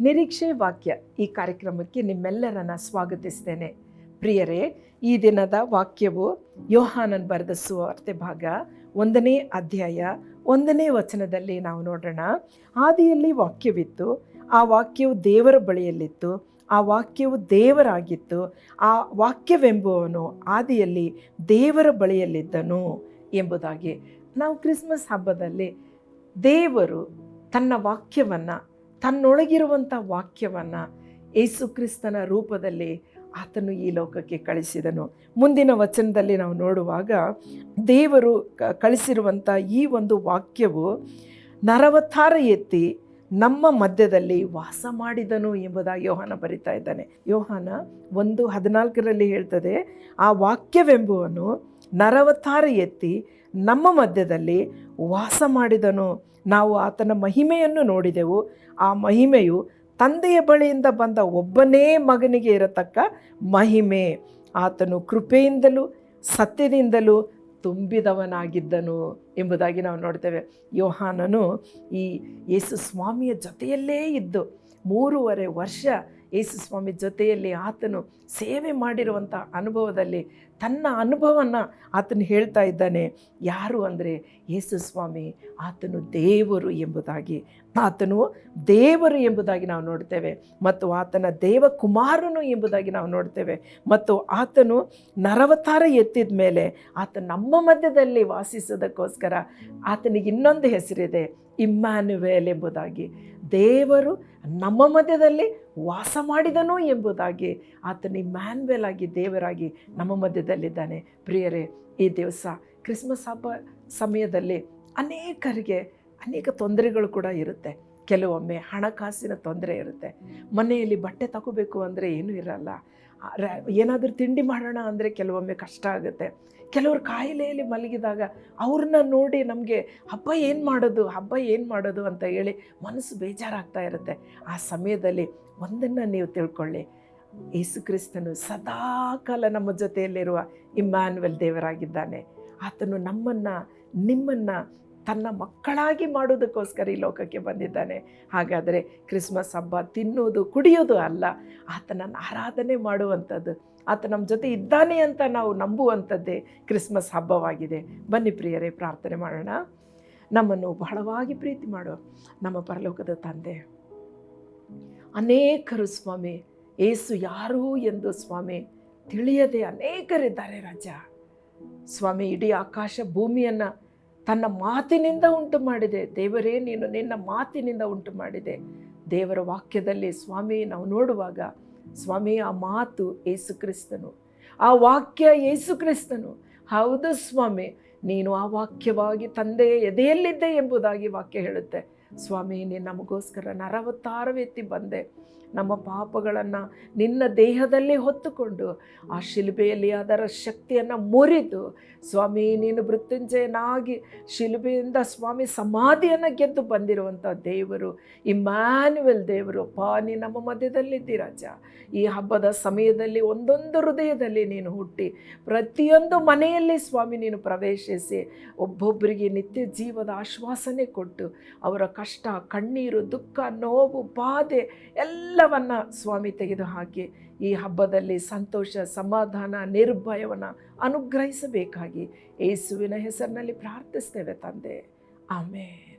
ನಿರೀಕ್ಷೆ ವಾಕ್ಯ ಈ ಕಾರ್ಯಕ್ರಮಕ್ಕೆ ನಿಮ್ಮೆಲ್ಲರನ್ನ ಸ್ವಾಗತಿಸ್ತೇನೆ. ಪ್ರಿಯರೇ, ಈ ದಿನದ ವಾಕ್ಯವು ಯೋಹಾನನ್ ಬರೆದ ಸುವಾರ್ತೆ ಭಾಗ ಒಂದನೇ ಅಧ್ಯಾಯ ಒಂದನೇ ವಚನದಲ್ಲಿ ನಾವು ನೋಡೋಣ ಆದಿಯಲ್ಲಿ ವಾಕ್ಯವಿತ್ತು, ಆ ವಾಕ್ಯವು ದೇವರ ಬಳಿಯಲ್ಲಿತ್ತು, ಆ ವಾಕ್ಯವು ದೇವರಾಗಿತ್ತು, ಆ ವಾಕ್ಯವೆಂಬುವನು ಆದಿಯಲ್ಲಿ ದೇವರ ಬಳಿಯಲ್ಲಿದ್ದನು ಎಂಬುದಾಗಿ. ನಾವು ಕ್ರಿಸ್ಮಸ್ ಹಬ್ಬದಲ್ಲಿ ದೇವರು ತನ್ನ ವಾಕ್ಯವನ್ನು ತನ್ನೊಳಗಿರುವಂಥ ವಾಕ್ಯವನ್ನು ಯೇಸುಕ್ರಿಸ್ತನ ರೂಪದಲ್ಲಿ ಆತನು ಈ ಲೋಕಕ್ಕೆ ಕಳಿಸಿದನು. ಮುಂದಿನ ವಚನದಲ್ಲಿ ನಾವು ನೋಡುವಾಗ ದೇವರು ಕಳಿಸಿರುವಂಥ ಈ ಒಂದು ವಾಕ್ಯವು ನರವತಾರ ಎತ್ತಿ ನಮ್ಮ ಮಧ್ಯದಲ್ಲಿ ವಾಸ ಮಾಡಿದನು ಎಂಬುದಾಗಿ ಯೋಹಾನ ಬರಿತಾ ಇದ್ದಾನೆ. ಯೋಹಾನ ಒಂದು ಹದಿನಾಲ್ಕರಲ್ಲಿ ಹೇಳ್ತದೆ, ಆ ವಾಕ್ಯವೆಂಬುವನು ನರವತಾರ ಎತ್ತಿ ನಮ್ಮ ಮಧ್ಯದಲ್ಲಿ ವಾಸ ಮಾಡಿದನು. ನಾವು ಆತನ ಮಹಿಮೆಯನ್ನು ನೋಡಿದೆವು. ಆ ಮಹಿಮೆಯು ತಂದೆಯ ಬಳಿಯಿಂದ ಬಂದ ಒಬ್ಬನೇ ಮಗನಿಗೆ ಇರತಕ್ಕ ಮಹಿಮೆ. ಆತನು ಕೃಪೆಯಿಂದಲೂ ಸತ್ಯದಿಂದಲೂ ತುಂಬಿದವನಾಗಿದ್ದನು ಎಂಬುದಾಗಿ ನಾವು ನೋಡ್ತೇವೆ. ಯೋಹಾನನು ಈ ಯೇಸು ಸ್ವಾಮಿಯ ಜೊತೆಯಲ್ಲೇ ಇದ್ದು ಮೂರುವರೆ ವರ್ಷ ಯೇಸು ಸ್ವಾಮಿ ಜೊತೆಯಲ್ಲಿ ಆತನು ಸೇವೆ ಮಾಡಿರುವಂಥ ಅನುಭವದಲ್ಲಿ ತನ್ನ ಅನುಭವನ ಆತನು ಹೇಳ್ತಾ ಇದ್ದಾನೆ. ಯಾರು ಅಂದರೆ ಯೇಸು ಸ್ವಾಮಿ, ಆತನು ದೇವರು ಎಂಬುದಾಗಿ. ಆತನು ದೇವರು ಎಂಬುದಾಗಿ ನಾವು ನೋಡ್ತೇವೆ ಮತ್ತು ಆತನ ದೇವಕುಮಾರನು ಎಂಬುದಾಗಿ ನಾವು ನೋಡ್ತೇವೆ ಮತ್ತು ಆತನು ನರವತಾರ ಎತ್ತಿದ ಮೇಲೆ ಆತ ನಮ್ಮ ಮಧ್ಯದಲ್ಲಿ ವಾಸಿಸೋದಕ್ಕೋಸ್ಕರ ಆತನಿಗೆ ಇನ್ನೊಂದು ಹೆಸರಿದೆ, ಇಮ್ಮಾನುವೆಲ್ ಎಂಬುದಾಗಿ. ದೇವರು ನಮ್ಮ ಮಧ್ಯದಲ್ಲಿ ವಾಸ ಮಾಡಿದನು ಎಂಬುದಾಗಿ ಆತನಿ ಮ್ಯಾನ್ವೆಲ್ ಆಗಿ ದೇವರಾಗಿ ನಮ್ಮ ಮಧ್ಯದಲ್ಲಿದ್ದಾನೆ. ಪ್ರಿಯರೇ, ಈ ದಿವಸ ಕ್ರಿಸ್ಮಸ್ ಹಬ್ಬ ಸಮಯದಲ್ಲಿ ಅನೇಕರಿಗೆ ಅನೇಕ ತೊಂದರೆಗಳು ಕೂಡ ಇರುತ್ತೆ. ಕೆಲವೊಮ್ಮೆ ಹಣಕಾಸಿನ ತೊಂದರೆ ಇರುತ್ತೆ. ಮನೆಯಲ್ಲಿ ಬಟ್ಟೆ ತಗೋಬೇಕು ಅಂದರೆ ಏನೂ ಇರಲ್ಲ. ಏನಾದರೂ ತಿಂಡಿ ಮಾಡೋಣ ಅಂದರೆ ಕೆಲವೊಮ್ಮೆ ಕಷ್ಟ ಆಗುತ್ತೆ. ಕೆಲವರು ಕಾಯಿಲೆಯಲ್ಲಿ ಮಲಗಿದಾಗ ಅವ್ರನ್ನ ನೋಡಿ ನಮಗೆ, ಹಬ್ಬ ಏನು ಮಾಡೋದು? ಹಬ್ಬ ಏನು ಮಾಡೋದು? ಅಂತ ಹೇಳಿ ಮನಸ್ಸು ಬೇಜಾರಾಗ್ತಾ ಇರುತ್ತೆ. ಆ ಸಮಯದಲ್ಲಿ ಒಂದನ್ನು ನೀವು ತಿಳ್ಕೊಳ್ಳಿ. ಯೇಸು ಕ್ರಿಸ್ತನು ಸದಾಕಾಲ ನಮ್ಮ ಜೊತೆಯಲ್ಲಿರುವ ಇಮ್ಯಾನ್ವೆಲ್ ದೇವರಾಗಿದ್ದಾನೆ. ಆತನು ನಮ್ಮನ್ನು, ನಿಮ್ಮನ್ನು ತನ್ನ ಮಕ್ಕಳಾಗಿ ಮಾಡೋದಕ್ಕೋಸ್ಕರ ಈ ಲೋಕಕ್ಕೆ ಬಂದಿದ್ದಾನೆ. ಹಾಗಾದರೆ ಕ್ರಿಸ್ಮಸ್ ಹಬ್ಬ ತಿನ್ನೋದು, ಕುಡಿಯೋದು ಅಲ್ಲ ಆತನನ್ನು ಆರಾಧನೆ ಮಾಡುವಂಥದ್ದು, ಆತ ನಮ್ಮ ಜೊತೆ ಇದ್ದಾನೆ ಅಂತ ನಾವು ನಂಬುವಂಥದ್ದೇ ಕ್ರಿಸ್ಮಸ್ ಹಬ್ಬವಾಗಿದೆ. ಬನ್ನಿ ಪ್ರಿಯರೇ, ಪ್ರಾರ್ಥನೆ ಮಾಡೋಣ. ನಮ್ಮನ್ನು ಬಹಳವಾಗಿ ಪ್ರೀತಿ ಮಾಡುವ ನಮ್ಮ ಪರಲೋಕದ ತಂದೆ. ಅನೇಕರು ಸ್ವಾಮಿ, ಏಸು ಯಾರು ಎಂದು ಸ್ವಾಮಿ, ತಿಳಿಯದೆ ಅನೇಕರಿದ್ದಾರೆ ರಾಜ. ಸ್ವಾಮಿ, ಇಡೀ ಆಕಾಶ ಭೂಮಿಯನ್ನು ತನ್ನ ಮಾತಿನಿಂದ ಉಂಟು ಮಾಡಿದೆ. ದೇವರೇ, ನೀನು ನಿನ್ನ ಮಾತಿನಿಂದ ಉಂಟು ಮಾಡಿದೆ. ದೇವರ ವಾಕ್ಯದಲ್ಲಿ ಸ್ವಾಮಿ, ನಾವು ನೋಡುವಾಗ ಸ್ವಾಮಿ, ಆ ಮಾತು ಏಸು ಕ್ರಿಸ್ತನು. ಆ ವಾಕ್ಯ ಏಸು ಕ್ರಿಸ್ತನು. ಹೌದು ಸ್ವಾಮಿ, ನೀನು ಆ ವಾಕ್ಯವಾಗಿ ತಂದೆಯ ಎದೆಯಲ್ಲಿದ್ದೆ ಎಂಬುದಾಗಿ ವಾಕ್ಯ ಹೇಳುತ್ತೆ. ಸ್ವಾಮಿ, ನೀನು ನಮಗೋಸ್ಕರ ನರವತ್ತಾರವೆತ್ತಿ ಬಂದೆ. ನಮ್ಮ ಪಾಪಗಳನ್ನು ನಿನ್ನ ದೇಹದಲ್ಲಿ ಹೊತ್ತುಕೊಂಡು ಆ ಶಿಲುಬೆಯಲ್ಲಿ ಅದರ ಶಕ್ತಿಯನ್ನು ಮುರಿದು ಸ್ವಾಮಿ, ನೀನು ಮೃತ್ಯುಂಜಯನಾಗಿ ಶಿಲುಬೆಯಿಂದ ಸ್ವಾಮಿ ಸಮಾಧಿಯನ್ನು ಗೆದ್ದು ಬಂದಿರುವಂಥ ದೇವರು ಇಮ್ಯಾನ್ಯುವೆಲ್ ದೇವರು. ಪಾ ನೀ ನಮ್ಮ ಮಧ್ಯದಲ್ಲಿದ್ದೀರಾಜ ಈ ಹಬ್ಬದ ಸಮಯದಲ್ಲಿ ಒಂದೊಂದು ಹೃದಯದಲ್ಲಿ ನೀನು ಹುಟ್ಟಿ, ಪ್ರತಿಯೊಂದು ಮನೆಯಲ್ಲಿ ಸ್ವಾಮಿ ನೀನು ಪ್ರವೇಶಿಸಿ, ಒಬ್ಬೊಬ್ಬರಿಗೆ ನಿತ್ಯ ಜೀವದ ಆಶ್ವಾಸನೆ ಕೊಟ್ಟು ಅವರ ಕಷ್ಟ ಕಣ್ಣೀರು, ದುಃಖ, ನೋವು, ಬಾಧೆ ಎಲ್ಲವನ್ನ ಸ್ವಾಮಿ ತೆಗೆದುಹಾಕಿ ಈ ಹಬ್ಬದಲ್ಲಿ ಸಂತೋಷ, ಸಮಾಧಾನ, ನಿರ್ಭಯವನ್ನು ಅನುಗ್ರಹಿಸಬೇಕಾಗಿ ಯೇಸುವಿನ ಹೆಸರಿನಲ್ಲಿ ಪ್ರಾರ್ಥಿಸ್ತೇವೆ ತಂದೆ. ಆಮೇನ್.